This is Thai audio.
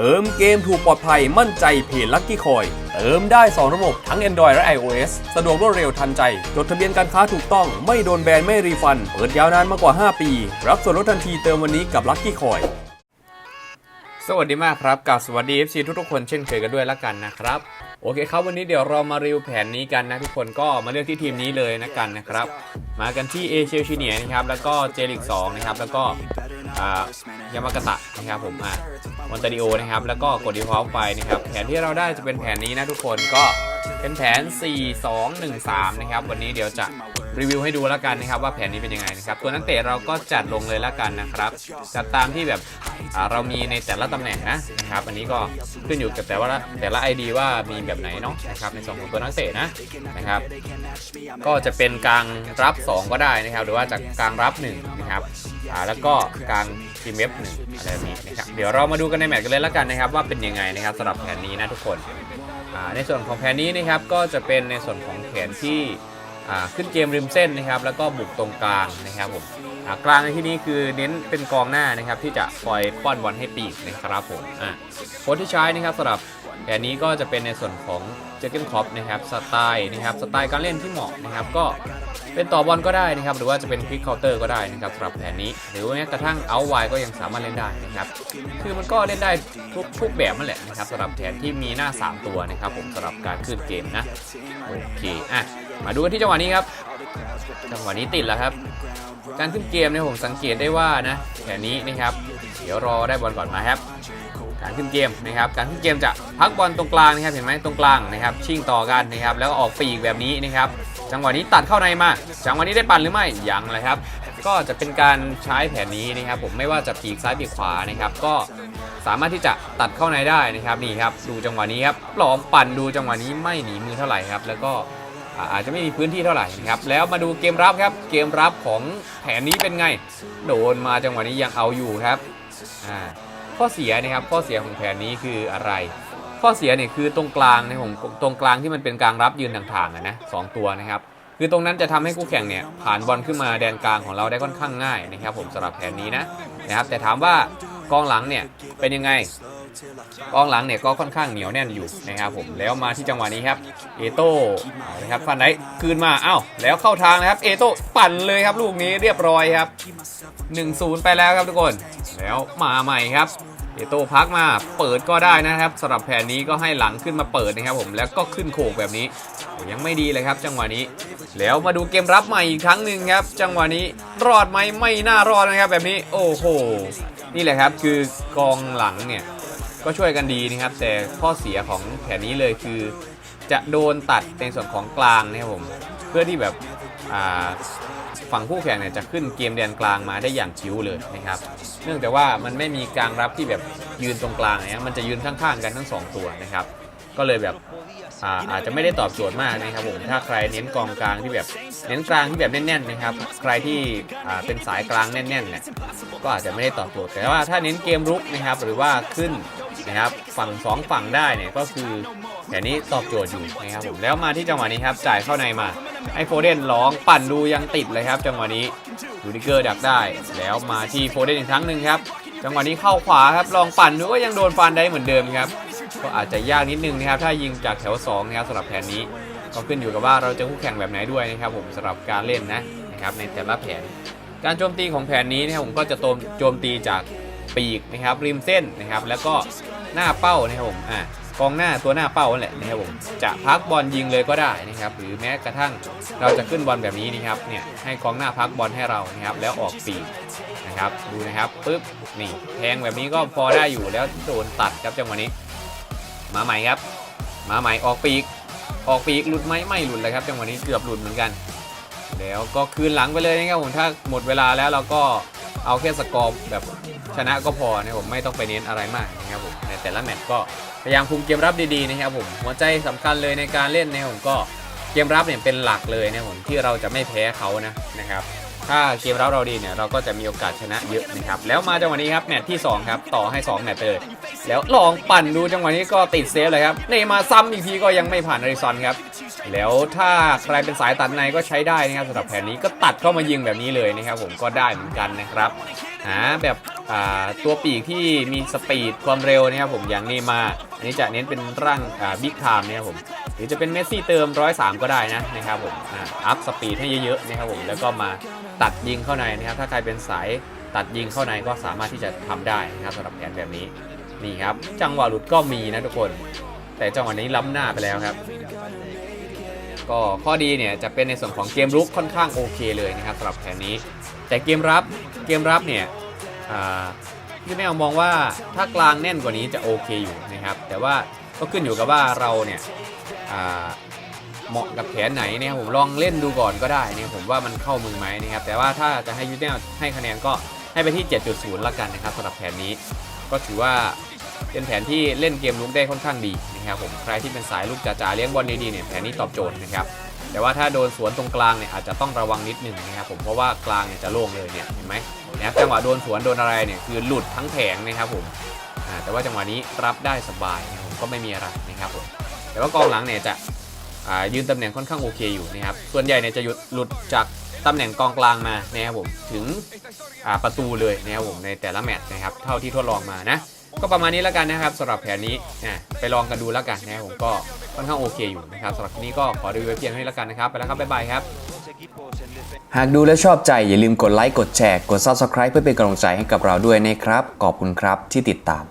เติมเกมถูกปลอดภัยมั่นใจเพจลั c กี้คอย เติมได้ 2 ระบบทั้ง Android และ iOS สะดวกรวดเร็วทันใจ จดทะเบียนการค้าถูกต้องไม่โดนแบนไม่รีฟัน เปิดยาวนานมากกว่า 5 ปี รับส่วนลดทันทีเติมวันนี้กับลั c กี้คอยสวัสดีมากครับกับสวัสดี FC ทุกๆคนเช่นเคยกันด้วยละกันนะครับโอเคครับวันนี้เดี๋ยวเรามารีวิวแผนนี้กันนะทุกคนก็มาเลือกที่ทีมนี้เลยนะกันนะครับ มากันที่เอเชียชิเนียนะครับแล้วก็เจลิก2นะครับแล้วก็อ่ายามากาตะนะครับผมอะ มอนตาดิโอนะครับ แล้วก็กดดีพอไปนะครับ แผนที่เราได้จะเป็นแผนนี้นะทุกคนก็เป็นแผน 4 2 1 3 นะครับ วันนี้เดี๋ยวจะ รีวิวให้ดูแล้วกันนะครับว่าแผนนี้เป็นยังไงนะครับตัวนักเตะเราก็จัดลงเลยแล้วกันนะครับจัดตามที่แบบเรามีในแต่ละตำแหน่งนะนะครับอันนี้ก็ขึ้นอยู่กับแต่ว่าแต่ละ ID ว่ามีแบบไหนเนาะนะครับในส่วนของตัวนักเตะนะนะครับก็จะเป็นกลางรับ 2 ก็ได้นะครับ หรือว่าจากกลางรับ1นะครับอ่าแล้วก็กลางทีมเว็บหนึ่งอะไรแบบนี้นะครับเดี๋ยวเรามาดูกันในแมตช์กันเลยแล้วกันนะครับว่าเป็นยังไงนะครับสำหรับแผนนี้นะทุกคนอ่าในส่วนของแผนนี้นะครับก็จะเป็นในส่วนของแผนที่ ขึ้นเกมริมเส้นนะครับ แล้วก็บุกตรงกลางนะครับผมกลางในที่นี้คือเน้นเป็นกองหน้านะครับที่จะคอยป้อนบอลให้ปีกนะครับผมโค้ชที่ใช้นะครับสำหรับแผนนี้ก็จะเป็นในส่วนของเจอเกนคอปนะครับสไตล์นะครับสไตล์การเล่นที่เหมาะนะครับก็เป็นต่อบอลก็ได้นะครับ หรือว่าจะเป็นควิกเคาน์เตอร์ก็ได้นะครับสำหรับแผนนี้ หรือแม้กระทั่งเอาไวก็ยังสามารถเล่นได้นะครับ คือมันก็เล่นได้ทุกทุกแบบนั่นแหละนะครับสำหรับแผนที่มีหน้า 3 ตัวนะครับผมสำหรับการขึ้นเกมนะโอเคอะ มาดูกันที่จังหวะนี้ครับ จังหวะนี้ติดแล้วครับ การขึ้นเกมเนี่ยผมสังเกตได้ว่านะแผนนี้นะครับ เดี๋ยวรอได้บอลก่อนมาครับ การขึ้นเกมนะครับ การขึ้นเกมจะพักบอลตรงกลางนะครับ เห็นไหมตรงกลางนะครับ ชิงต่อกันนะครับ แล้วก็ออกปีกแบบนี้นะครับ จังหวะนี้ตัดเข้าในมา จังหวะนี้ได้ปั่นหรือไม่ ยังเลยครับ ก็จะเป็นการใช้แผนนี้นะครับ ผมไม่ว่าจะปีกซ้ายปีกขวานะครับ ก็สามารถที่จะตัดเข้าในได้นะครับนี่ครับ ดูจังหวะนี้ครับลองปั่นดูจังหวะนี้ไม่หนีมือเท่าไหร่ครับ แล้วก็ อาจจะไม่มีพื้นที่เท่าไหร่นะครับแล้วมาดูเกมรับครับเกมรับของแผนนี้เป็นไง โดนมาจังหวะนี้ยังเอาอยู่ครับข้อเสียนะครับข้อเสียของแผนนี้คืออะไร ข้อเสียเนี่ยคือตรงกลางนะครับผมตรงกลางที่มันเป็นกลางรับยืนต่างๆนะสองตัวนะครับคือตรงนั้นจะทำให้คู่แข่งเนี่ยผ่านบอลขึ้นมาแดนกลางของเราได้ค่อนข้างง่ายนะครับ ผมสำหรับแผนนี้นะนะครับแต่ถามว่ากองหลังเนี่ยเป็นยังไง กองหลังเนี่ยก็ค่อนข้างเหนียวแน่นอยู่นะครับผมแล้วมาที่จังหวะนี้ครับเอโต้เอาเลยครับฟันไดคืนมาเอ้าแล้วเข้าทางนะครับเอโต้ปั่นเลยครับลูกนี้เรียบร้อยครับ1-0 ไปแล้วครับทุกคน แล้วมาใหม่ครับเอโต้พักมาเปิดก็ได้นะครับสำหรับแผนนี้ก็ให้หลังขึ้นมาเปิดนะครับผมแล้วก็ขึ้นโขกแบบนี้ยังไม่ดีเลยครับ จังหวะนี้ แล้วมาดูเกมรับใหม่อีกครั้งหนึ่งครับ จังหวะนี้รอดไหมไม่น่ารอดนะครับแบบนี้ โอ้โหนี่แหละครับคือกองหลังเนี่ย ก็ช่วยกันดีนะครับ แต่ข้อเสียของแผนนี้เลยคือ จะโดนตัดในส่วนของกลางนะครับผมเพื่อที่แบบฝั่งคู่แข่งเนี่ยจะขึ้นเกมแดนกลางมาได้อย่างชิวเลยนะครับ เนื่องจากว่ามันไม่มีกลางรับที่แบบยืนตรงกลางเนี่ยมันจะยืนข้างๆกันทั้งสองตัวนะครับ ก็เลยแบบ อาอาจจะไม่ได้ตอบโจทย์มากนะครับผมถ้าใครเน้นกองกลางที่แบบเน้นกลางที่แบบแน่นๆนะครับใครที่เป็นสายกลางแน่นๆเนี่ยก็อาจจะไม่ได้ตอบโจทย์แต่ว่าถ้าเน้นเกมรุกนะครับหรือว่าขึ้นนะครับฝั่งสองฝั่งได้เนี่ยก็คือแผนนี้ตอบโจทย์อยู่นะครับผมแล้วมาที่จังหวะนี้ครับจ่ายเข้าในมาไอโฟเดนร้องปั่นดูยังติดเลยครับ จังหวะนี้ยูนิเกอร์ดักได้ แล้วมาที่โฟเดนอีกครั้งหนึ่งครับจังหวะนี้เข้าขวาครับลองปั่นดูก็ยังโดนฟันได้เหมือนเดิมครับ ก็อาจจะยากนิดนึงนะครับถ้ายิงจากแถว2นะครับสำหรับแผนนี้ก็ขึ้นอยู่กับว่าเราจะคู่แข่งแบบไหนด้วยนะครับผมสำหรับการเล่นนะนะครับในแต่ละแผน การโจมตีของแผนนี้นะครับผมก็จะโจมตีจากปีกนะครับริมเส้นนะครับแล้วก็หน้าเป้านะครับผมอะกองหน้าตัวหน้าเป้านั่นแหละนะครับผมจะพักบอลยิงเลยก็ได้นะครับหรือแม้กระทั่งเราจะขึ้นบอลแบบนี้นะครับเนี่ยให้กองหน้าพักบอลให้เรานะครับแล้วออกปีกนะครับดูนะครับปึ๊บนี่แทงแบบนี้ก็พอได้อยู่แล้วโดนตัดครับจังหวะนี้ มาใหม่ครับ มาใหม่ออกปีก ออกปีกหลุดไหมไม่หลุดเลยครับจังหวะนี้เกือบหลุดเหมือนกัน แล้วก็คืนหลังไปเลยนะครับผมถ้าหมดเวลาแล้วเราก็เอาแค่สกอร์แบบชนะก็พอนะครับผมไม่ต้องไปเน้นอะไรมากนะครับผมในแต่ละแมตช์ก็พยายามคุมเกมรับดีๆนะครับผมหัวใจสำคัญเลยในการเล่นนะครับผมก็ เกมรับเนี่ยเป็นหลักเลยนะผมที่เราจะไม่แพ้เขานะนะครับ ถ้าเกมรับเราดีเนี่ยเราก็จะมีโอกาสชนะเยอะนะครับ แล้วมาจังหวะนี้ครับแมตช์ที่สองครับ ต่อให้ 2 แมตช์ไปเลยแล้วลองปั่นดูจังหวะนี้ก็ติดเซฟเลยครับเนย์มาซ้ำอีกทีก็ยังไม่ผ่านอาริซอนครับ แล้วถ้าใครเป็นสายตัดในก็ใช้ได้นะครับสำหรับแผนนี้ก็ตัดเข้ามายิงแบบนี้เลยนะครับ ผมก็ได้เหมือนกันนะครับหาแบบอ่าตัวปีกที่มีสปีดความเร็วนะครับผมอย่างเนย์มาอันนี้จะเน้นเป็นร่างบิ๊กไทม์นะครับผม หรือจะเป็นเมสซี่เติม103ก็ได้นะนะครับผมอ่าอัพสปีดให้เยอะๆนะครับผมแล้วก็มาตัดยิงเข้าในนะครับ ถ้าใครเป็นสายตัดยิงเข้าในก็สามารถที่จะทำได้นะครับสำหรับแผนแบบนี้นี่ครับ จังหวะหลุดก็มีนะทุกคน แต่จังหวะนี้ล้ำหน้าไปแล้วครับ ก็ข้อดีเนี่ยจะเป็นในส่วนของเกมรุกค่อนข้างโอเคเลยนะครับสำหรับแผนนี้ แต่เกมรับเกมรับเนี่ยอ่าพี่แมวมองว่าถ้ากลางแน่นกว่านี้จะโอเคอยู่นะครับ แต่ว่าก็ขึ้นอยู่กับว่าเราเนี่ย เหมาะกับแผนไหนเนี่ยผมลองเล่นดูก่อนก็ได้เนี่ยผมว่ามันเข้ามือไหมนะครับแต่ว่าถ้าจะให้ยูเนลให้คะแนนก็ให้ไปที่ 7.0 ละกันนะครับสำหรับแผนนี้ ก็ถือว่าเป็นแผนที่เล่นเกมลุกได้ค่อนข้างดีนะครับผมใครที่เป็นสายลูกจ๋าๆเลี้ยงบอลดีๆเนี่ยแผนนี้ตอบโจทย์นะครับแต่ว่าถ้าโดนสวนตรงกลางเนี่ยอาจจะต้องระวังนิดหนึงนะครับผมเพราะว่ากลางเนี่ยจะโล่งเลยเนี่ยเห็นไหมนะครับจังหวะโดนสวนโดนอะไรเนี่ยคือหลุดทั้งแผงนะครับผมแต่ว่าจังหวะนี้รับได้สบายผมก็ไม่มีอะไรนะครับผม แต่ว่ากองหลังเนี่ยจะยืนตำแหน่งค่อนข้างโอเคอยู่นะครับ ส่วนใหญ่เนี่ยจะหยุดหลุดจากตำแหน่งกองกลางมานะครับผมถึงประตูเลยนะครับผมในแต่ละแมตช์นะครับเท่าที่ทดลองมานะก็ประมาณนี้แล้วกันนะครับสำหรับแผนนี้อะไปลองกันดูแล้วกันนะครับผมก็ค่อนข้างโอเคอยู่นะครับสำหรับนี้ก็ขอรีวิวไว้เพียงเท่านี้แล้วกันนะครับไปแล้วครับบ๊ายบายครับ หากดูแล้วชอบใจอย่าลืมกดไลค์กดแชร์กด Subscribe เพื่อเป็นกำลังใจให้กับเราด้วยนะครับขอบคุณครับที่ติดตาม